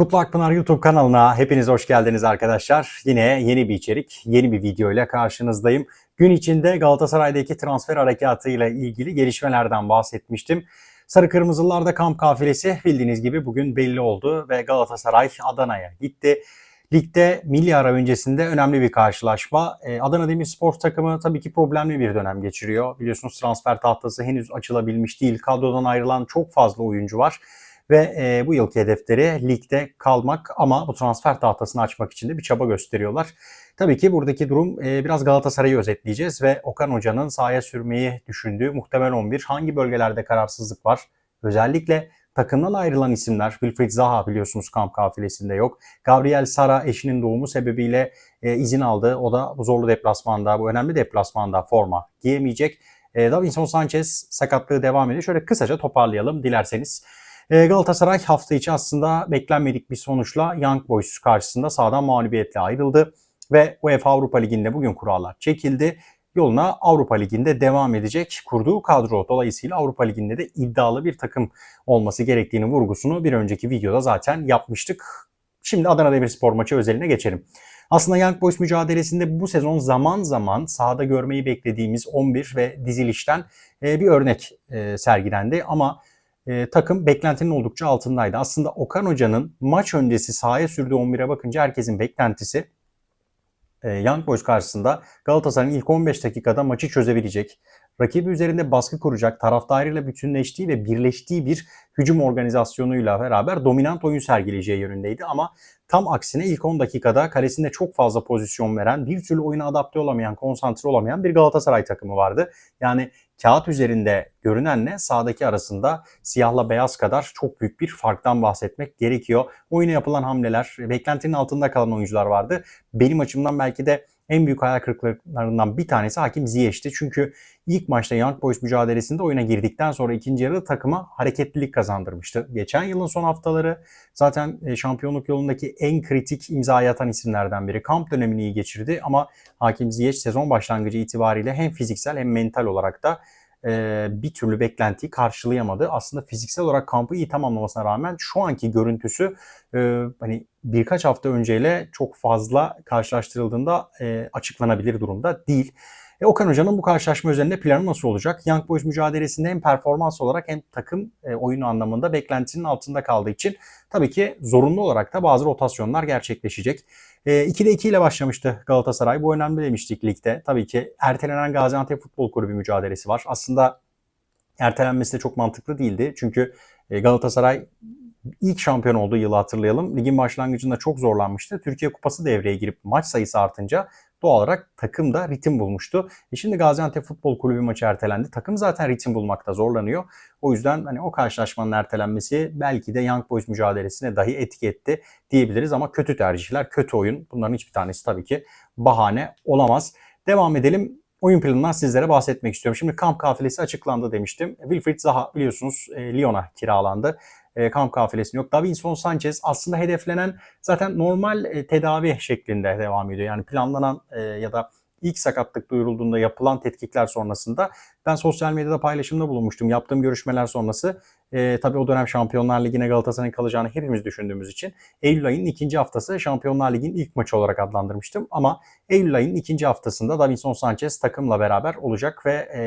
Kutlu Akpınar YouTube kanalına hepiniz hoş geldiniz arkadaşlar. Yine yeni bir içerik, yeni bir video ile karşınızdayım. Gün içinde Galatasaray'daki transfer harekatıyla ilgili gelişmelerden bahsetmiştim. Sarı Kırmızılarda kamp kafilesi bildiğiniz gibi bugün belli oldu ve Galatasaray Adana'ya gitti. Ligde milli ara öncesinde önemli bir karşılaşma. Ee, Adana Demirspor takımı tabii ki problemli bir dönem geçiriyor. Biliyorsunuz transfer tahtası henüz açılabilmiş değil. Kadrodan ayrılan çok fazla oyuncu var ve e, bu yılki hedefleri ligde kalmak ama bu transfer tahtasını açmak için de bir çaba gösteriyorlar. Tabii ki buradaki durum e, biraz Galatasaray'ı özetleyeceğiz ve Okan Hoca'nın sahaya sürmeyi düşündüğü muhtemel 11 hangi bölgelerde kararsızlık var? Özellikle takımdan ayrılan isimler Wilfried Zaha biliyorsunuz kamp kafilesinde yok. Gabriel Sara eşinin doğumu sebebiyle e, izin aldı. O da bu zorlu deplasmanda, bu önemli deplasmanda forma giyemeyecek. E, Davinson Sanchez sakatlığı devam ediyor. Şöyle kısaca toparlayalım dilerseniz. E, Galatasaray hafta içi aslında beklenmedik bir sonuçla Young Boys karşısında sağdan mağlubiyetle ayrıldı ve UEFA Avrupa Ligi'nde bugün kurallar çekildi. Yoluna Avrupa Ligi'nde devam edecek kurduğu kadro dolayısıyla Avrupa Ligi'nde de iddialı bir takım olması gerektiğini vurgusunu bir önceki videoda zaten yapmıştık. Şimdi Adana Demirspor maçı özeline geçelim. Aslında Young Boys mücadelesinde bu sezon zaman zaman sahada görmeyi beklediğimiz 11 ve dizilişten bir örnek sergilendi ama e, takım beklentinin oldukça altındaydı. Aslında Okan Hoca'nın maç öncesi sahaya sürdüğü 11'e bakınca herkesin beklentisi e, Young Boys karşısında Galatasaray'ın ilk 15 dakikada maçı çözebilecek, rakibi üzerinde baskı kuracak, taraftarıyla bütünleştiği ve birleştiği bir hücum organizasyonuyla beraber dominant oyun sergileyeceği yönündeydi. Ama tam aksine ilk 10 dakikada kalesinde çok fazla pozisyon veren, bir türlü oyuna adapte olamayan, konsantre olamayan bir Galatasaray takımı vardı. Yani kağıt üzerinde görünenle sağdaki arasında siyahla beyaz kadar çok büyük bir farktan bahsetmek gerekiyor. Oyuna yapılan hamleler, beklentinin altında kalan oyuncular vardı. Benim açımdan belki de en büyük hayal kırıklıklarından bir tanesi Hakim Ziyech'ti. Çünkü ilk maçta Young Boys mücadelesinde oyuna girdikten sonra ikinci yarıda takıma hareketlilik kazandırmıştı. Geçen yılın son haftaları zaten e, şampiyonluk yolundaki en kritik imzayı atan isimlerden biri. Kamp dönemini iyi geçirdi ama Hakim Ziyech sezon başlangıcı itibariyle hem fiziksel hem mental olarak da e, bir türlü beklentiyi karşılayamadı. Aslında fiziksel olarak kampı iyi tamamlamasına rağmen şu anki görüntüsü e, hani birkaç hafta önceyle çok fazla karşılaştırıldığında e, açıklanabilir durumda değil. E, Okan Hoca'nın bu karşılaşma üzerinde planı nasıl olacak? Young Boys mücadelesinde hem performans olarak hem takım e, oyunu anlamında beklentinin altında kaldığı için tabii ki zorunlu olarak da bazı rotasyonlar gerçekleşecek. E, 2'de 2 ile başlamıştı Galatasaray. Bu önemli demiştik ligde. Tabii ki ertelenen Gaziantep Futbol Kulübü mücadelesi var. Aslında ertelenmesi de çok mantıklı değildi. Çünkü e, Galatasaray ilk şampiyon olduğu yılı hatırlayalım. Ligin başlangıcında çok zorlanmıştı. Türkiye Kupası devreye girip maç sayısı artınca doğal olarak takım da ritim bulmuştu. E şimdi Gaziantep Futbol Kulübü maçı ertelendi. Takım zaten ritim bulmakta zorlanıyor. O yüzden hani o karşılaşmanın ertelenmesi belki de Young Boys mücadelesine dahi etki etti diyebiliriz ama kötü tercihler, kötü oyun. Bunların hiçbir tanesi tabii ki bahane olamaz. Devam edelim. Oyun planından sizlere bahsetmek istiyorum. Şimdi kamp kafilesi açıklandı demiştim. Wilfried Zaha biliyorsunuz e, Lyon'a kiralandı e, kamp kafilesinin yok. Davinson Sanchez aslında hedeflenen zaten normal e, tedavi şeklinde devam ediyor. Yani planlanan e, ya da ilk sakatlık duyurulduğunda yapılan tetkikler sonrasında ben sosyal medyada paylaşımda bulunmuştum. Yaptığım görüşmeler sonrası e, tabii o dönem Şampiyonlar Ligi'ne Galatasaray'ın kalacağını hepimiz düşündüğümüz için Eylül ayının ikinci haftası Şampiyonlar Ligi'nin ilk maçı olarak adlandırmıştım. Ama Eylül ayının ikinci haftasında Davinson Sanchez takımla beraber olacak ve e,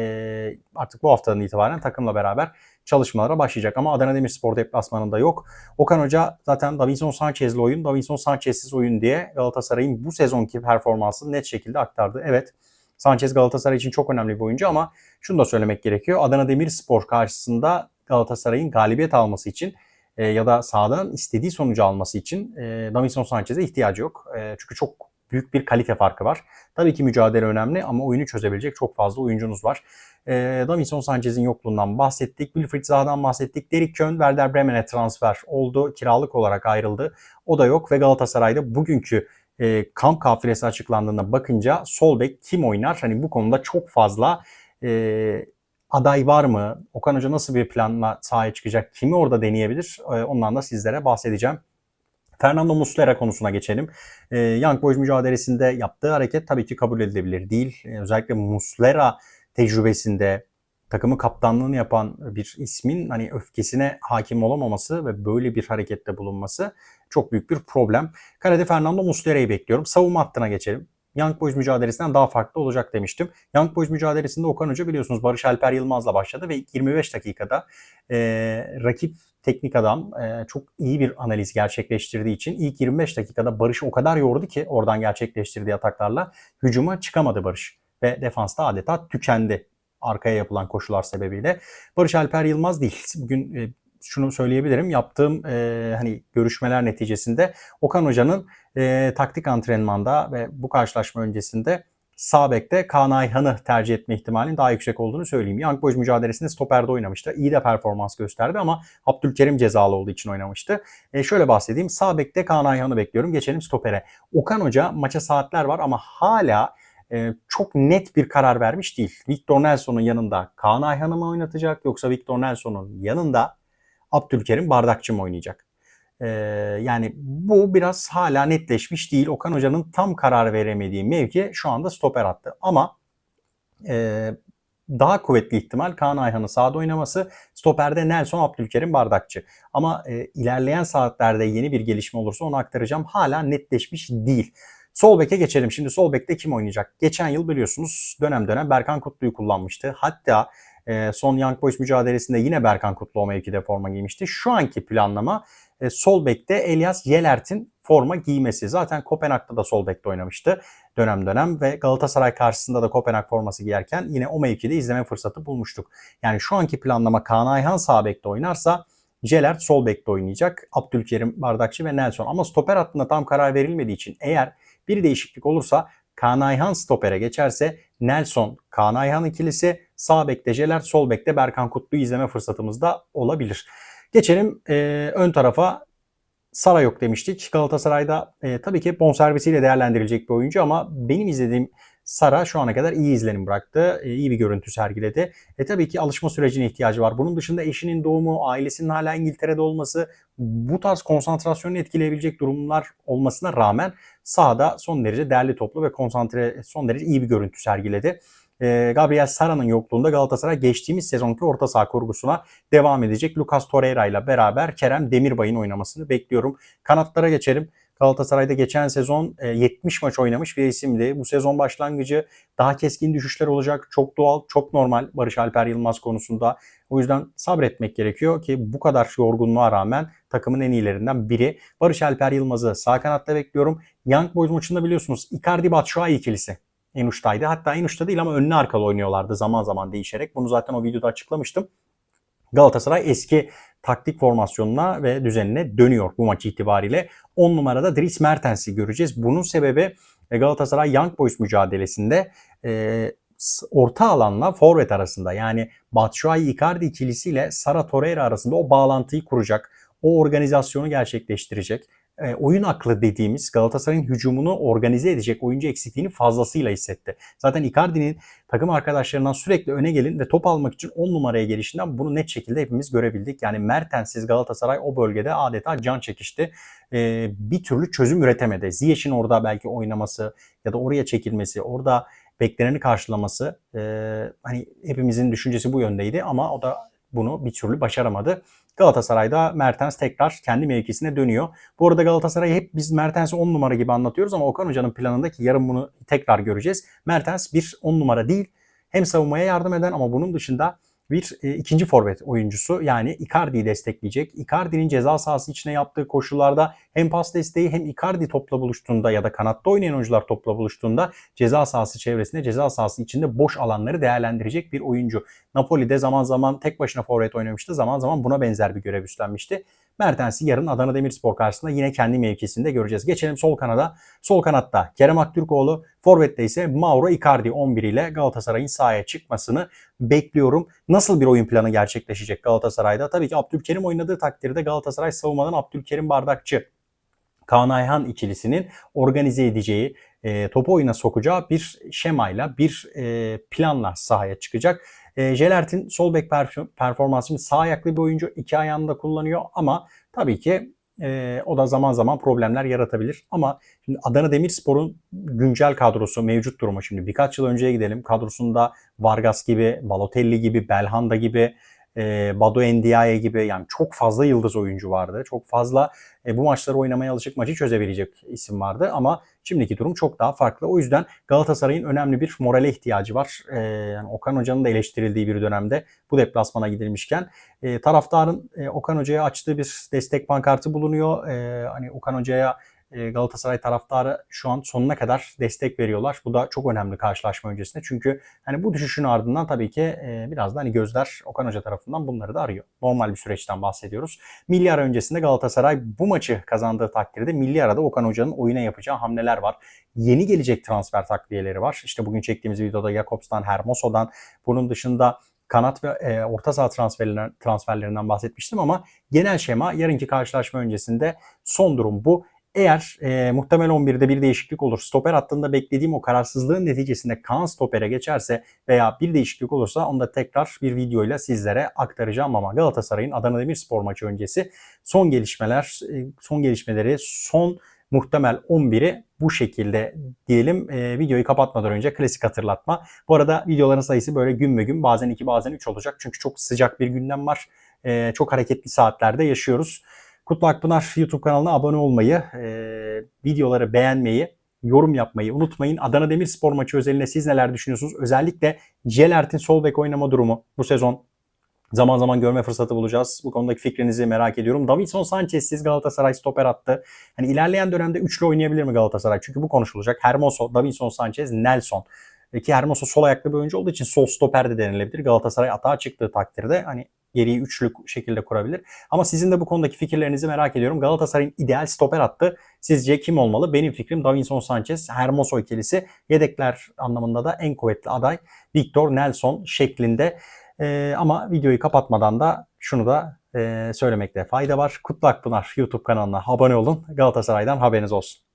artık bu haftanın itibaren takımla beraber çalışmalara başlayacak. Ama Adana Demirspor deplasmanında yok. Okan Hoca zaten Davinson Sanchez'li oyun, Davinson Sanchez'siz oyun diye Galatasaray'ın bu sezonki performansını net şekilde aktardı. Evet Sanchez Galatasaray için çok önemli bir oyuncu ama şunu da söylemek gerekiyor. Adana Demirspor karşısında Galatasaray'ın galibiyet alması için e, ya da sahadan istediği sonucu alması için e, Davinson Sanchez'e ihtiyacı yok. E, çünkü çok büyük bir kalite farkı var. Tabii ki mücadele önemli ama oyunu çözebilecek çok fazla oyuncunuz var. E, Davinson Sanchez'in yokluğundan bahsettik. Wilfried Zaha'dan bahsettik. Derek Köhn Werder Bremen'e transfer oldu. Kiralık olarak ayrıldı. O da yok ve Galatasaray'da bugünkü e, kamp kafilesi açıklandığında bakınca sol bek kim oynar? Hani bu konuda çok fazla e, aday var mı? Okan Hoca nasıl bir planla sahaya çıkacak? Kimi orada deneyebilir? E, ondan da sizlere bahsedeceğim. Fernando Muslera konusuna geçelim. E, Young Boys mücadelesinde yaptığı hareket tabii ki kabul edilebilir değil. E, özellikle Muslera tecrübesinde takımı kaptanlığını yapan bir ismin hani öfkesine hakim olamaması ve böyle bir harekette bulunması çok büyük bir problem. Kalede Fernando Muslera'yı bekliyorum. Savunma hattına geçelim. Young Boys mücadelesinden daha farklı olacak demiştim. Young Boys mücadelesinde Okan Hoca biliyorsunuz Barış Alper Yılmaz'la başladı ve ilk 25 dakikada e, rakip teknik adam e, çok iyi bir analiz gerçekleştirdiği için ilk 25 dakikada Barış o kadar yordu ki oradan gerçekleştirdiği ataklarla hücuma çıkamadı Barış. Ve defansta adeta tükendi arkaya yapılan koşular sebebiyle. Barış Alper Yılmaz değil. Bugün şunu söyleyebilirim. Yaptığım e, hani görüşmeler neticesinde Okan Hoca'nın e, taktik antrenmanda ve bu karşılaşma öncesinde sağ bekte Kaan Ayhan'ı tercih etme ihtimalinin daha yüksek olduğunu söyleyeyim. Young Boys mücadelesinde stoperde oynamıştı. İyi de performans gösterdi ama Abdülkerim cezalı olduğu için oynamıştı. E, şöyle bahsedeyim. Sağ bekte Kaan Ayhan'ı bekliyorum. Geçelim stopere. Okan Hoca maça saatler var ama hala e, çok net bir karar vermiş değil. Victor Nelson'un yanında Kaan Ayhan'ı mı oynatacak yoksa Victor Nelson'un yanında Abdülkerim Bardakçı mı oynayacak? Ee, yani bu biraz hala netleşmiş değil. Okan Hoca'nın tam karar veremediği mevki şu anda stoper attı. Ama e, daha kuvvetli ihtimal Kaan Ayhan'ın sağda oynaması. Stoperde Nelson Abdülkerim Bardakçı. Ama e, ilerleyen saatlerde yeni bir gelişme olursa onu aktaracağım. Hala netleşmiş değil. Sol beke geçelim. Şimdi sol bekte kim oynayacak? Geçen yıl biliyorsunuz dönem dönem Berkan Kutlu'yu kullanmıştı. Hatta e, son Young Boys mücadelesinde yine Berkan Kutlu o mevkide forma giymişti. Şu anki planlama e, sol bekte Elias Yelert'in forma giymesi. Zaten Kopenhag'da da sol bekte oynamıştı dönem dönem ve Galatasaray karşısında da Kopenhag forması giyerken yine o mevkide izleme fırsatı bulmuştuk. Yani şu anki planlama Kaan Ayhan sağ bekte oynarsa Jelert sol bekte oynayacak. Abdülkerim, Bardakçı ve Nelson. Ama stoper hattında tam karar verilmediği için eğer bir değişiklik olursa Kaan Ayhan stopere geçerse Nelson, Kaan Ayhan ikilisi sağ bekte Jelert, sol bekte Berkan Kutlu'yu izleme fırsatımız da olabilir. Geçelim e, ön tarafa. Sara yok demiştik. Galatasaray'da e, tabii ki bonservisiyle değerlendirilecek bir oyuncu ama benim izlediğim Sara şu ana kadar iyi izlenim bıraktı. E, iyi bir görüntü sergiledi. E tabii ki alışma sürecine ihtiyacı var. Bunun dışında eşinin doğumu, ailesinin hala İngiltere'de olması bu tarz konsantrasyonu etkileyebilecek durumlar olmasına rağmen sahada son derece değerli toplu ve konsantre son derece iyi bir görüntü sergiledi. E, Gabriel Sara'nın yokluğunda Galatasaray geçtiğimiz sezonki orta saha kurgusuna devam edecek. Lucas Torreira ile beraber Kerem Demirbay'ın oynamasını bekliyorum. Kanatlara geçelim. Galatasaray'da geçen sezon 70 e, maç oynamış bir isimdi. Bu sezon başlangıcı daha keskin düşüşler olacak. Çok doğal, çok normal Barış Alper Yılmaz konusunda. O yüzden sabretmek gerekiyor ki bu kadar yorgunluğa rağmen takımın en iyilerinden biri. Barış Alper Yılmaz'ı sağ kanatta bekliyorum. Young Boys maçında biliyorsunuz Icardi Batshuayi ikilisi en uçtaydı. Hatta en uçta değil ama önlü arkalı oynuyorlardı zaman zaman değişerek. Bunu zaten o videoda açıklamıştım. Galatasaray eski taktik formasyonuna ve düzenine dönüyor bu maç itibariyle. 10 numarada Dries Mertens'i göreceğiz. Bunun sebebi e, Galatasaray Young Boys mücadelesinde e, orta alanla forvet arasında yani Batshuayi Icardi ikilisiyle Sara Torreira arasında o bağlantıyı kuracak. O organizasyonu gerçekleştirecek e, oyun aklı dediğimiz Galatasaray'ın hücumunu organize edecek oyuncu eksikliğini fazlasıyla hissetti. Zaten Icardi'nin takım arkadaşlarından sürekli öne gelin ve top almak için 10 numaraya gelişinden bunu net şekilde hepimiz görebildik. Yani Mertens'siz Galatasaray o bölgede adeta can çekişti. E, bir türlü çözüm üretemedi. Ziyech'in orada belki oynaması ya da oraya çekilmesi, orada bekleneni karşılaması e, hani hepimizin düşüncesi bu yöndeydi ama o da bunu bir türlü başaramadı. Galatasaray'da Mertens tekrar kendi mevkisine dönüyor. Bu arada Galatasaray hep biz Mertens'i 10 numara gibi anlatıyoruz ama Okan Hoca'nın planındaki yarın bunu tekrar göreceğiz. Mertens bir 10 numara değil. Hem savunmaya yardım eden ama bunun dışında bir e, ikinci forvet oyuncusu yani Icardi'yi destekleyecek. Icardi'nin ceza sahası içine yaptığı koşullarda hem pas desteği hem Icardi topla buluştuğunda ya da kanatta oynayan oyuncular topla buluştuğunda ceza sahası çevresinde ceza sahası içinde boş alanları değerlendirecek bir oyuncu. Napoli'de zaman zaman tek başına forvet oynamıştı. Zaman zaman buna benzer bir görev üstlenmişti. Mertens'i yarın Adana Demirspor karşısında yine kendi mevkisinde göreceğiz. Geçelim sol kanada. Sol kanatta Kerem Aktürkoğlu, forvette ise Mauro Icardi 11 ile Galatasaray'ın sahaya çıkmasını bekliyorum. Nasıl bir oyun planı gerçekleşecek Galatasaray'da? Tabii ki Abdülkerim oynadığı takdirde Galatasaray savunmadan Abdülkerim Bardakçı Kaan Ayhan ikilisinin organize edeceği, e, topu oyuna sokacağı bir şemayla, bir e, planla sahaya çıkacak. E, Jelert'in sol bek performansı sağ ayaklı bir oyuncu. iki ayağını da kullanıyor ama tabii ki E, o da zaman zaman problemler yaratabilir. Ama şimdi Adana Demirspor'un güncel kadrosu mevcut durumu şimdi birkaç yıl önceye gidelim. Kadrosunda Vargas gibi, Balotelli gibi, Belhanda gibi, e, Badu Endiaye gibi yani çok fazla yıldız oyuncu vardı. Çok fazla e, bu maçları oynamaya alışık maçı çözebilecek isim vardı ama şimdiki durum çok daha farklı. O yüzden Galatasaray'ın önemli bir morale ihtiyacı var. E, yani Okan Hoca'nın da eleştirildiği bir dönemde bu deplasmana gidilmişken e, taraftarın e, Okan Hoca'ya açtığı bir destek pankartı bulunuyor. E, hani Okan Hoca'ya Galatasaray taraftarı şu an sonuna kadar destek veriyorlar. Bu da çok önemli karşılaşma öncesinde. Çünkü hani bu düşüşün ardından tabii ki e, biraz da hani gözler Okan Hoca tarafından bunları da arıyor. Normal bir süreçten bahsediyoruz. Milli ara öncesinde Galatasaray bu maçı kazandığı takdirde milli arada Okan Hoca'nın oyuna yapacağı hamleler var. Yeni gelecek transfer takviyeleri var. İşte bugün çektiğimiz videoda Jakobs'tan, Hermoso'dan bunun dışında kanat ve e, orta saha transferlerinden, transferlerinden bahsetmiştim ama genel şema yarınki karşılaşma öncesinde son durum bu. Eğer e, muhtemel 11'de bir değişiklik olur, stoper hattında beklediğim o kararsızlığın neticesinde Kaan stopere geçerse veya bir değişiklik olursa onu da tekrar bir videoyla sizlere aktaracağım ama Galatasaray'ın Adana Demirspor maçı öncesi son gelişmeler, e, son gelişmeleri, son muhtemel 11'i bu şekilde diyelim. E, videoyu kapatmadan önce klasik hatırlatma. Bu arada videoların sayısı böyle gün ve gün bazen 2 bazen 3 olacak. Çünkü çok sıcak bir gündem var. E, çok hareketli saatlerde yaşıyoruz. Kutlu Akpınar YouTube kanalına abone olmayı, e, videoları beğenmeyi, yorum yapmayı unutmayın. Adana Demirspor maçı özelinde siz neler düşünüyorsunuz? Özellikle Celert'in sol bek oynama durumu bu sezon zaman zaman görme fırsatı bulacağız. Bu konudaki fikrinizi merak ediyorum. Davinson Sanchez'siz Galatasaray stoper attı. Hani ilerleyen dönemde üçlü oynayabilir mi Galatasaray? Çünkü bu konuşulacak. Hermoso, Davinson Sanchez, Nelson. Ki Hermoso sol ayaklı bir oyuncu olduğu için sol stoper de denilebilir. Galatasaray atağa çıktığı takdirde hani geriyi üçlü şekilde kurabilir. Ama sizin de bu konudaki fikirlerinizi merak ediyorum. Galatasaray'ın ideal stoper attı. Sizce kim olmalı? Benim fikrim Davinson Sanchez, Hermoso ikilisi. Yedekler anlamında da en kuvvetli aday Victor Nelson şeklinde. Ee, ama videoyu kapatmadan da şunu da e, söylemekte fayda var. Kutlu Akpınar YouTube kanalına abone olun. Galatasaray'dan haberiniz olsun.